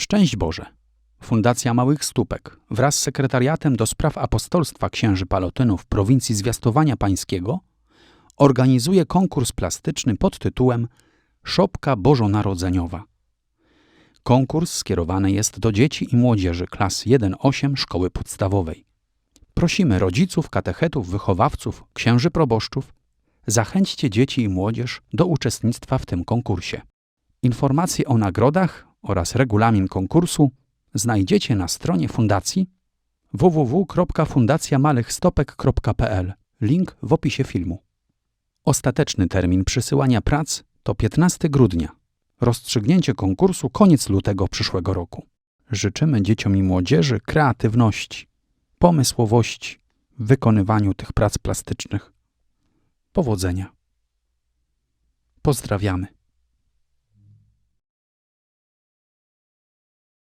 Szczęść Boże! Fundacja Małych Stópek wraz z Sekretariatem do Spraw Apostolstwa Księży Palotynów Prowincji Zwiastowania Pańskiego organizuje konkurs plastyczny pod tytułem Szopka Bożonarodzeniowa. Konkurs skierowany jest do dzieci i młodzieży klas 1-8 szkoły podstawowej. Prosimy rodziców, katechetów, wychowawców, księży proboszczów, zachęćcie dzieci i młodzież do uczestnictwa w tym konkursie. Informacje o nagrodach oraz regulamin konkursu znajdziecie na stronie fundacji www.fundacjamalechstopek.pl. Link w opisie filmu. Ostateczny termin przysyłania prac to 15 grudnia. Rozstrzygnięcie konkursu koniec lutego przyszłego roku. Życzymy dzieciom i młodzieży kreatywności, pomysłowości w wykonywaniu tych prac plastycznych. Powodzenia. Pozdrawiamy.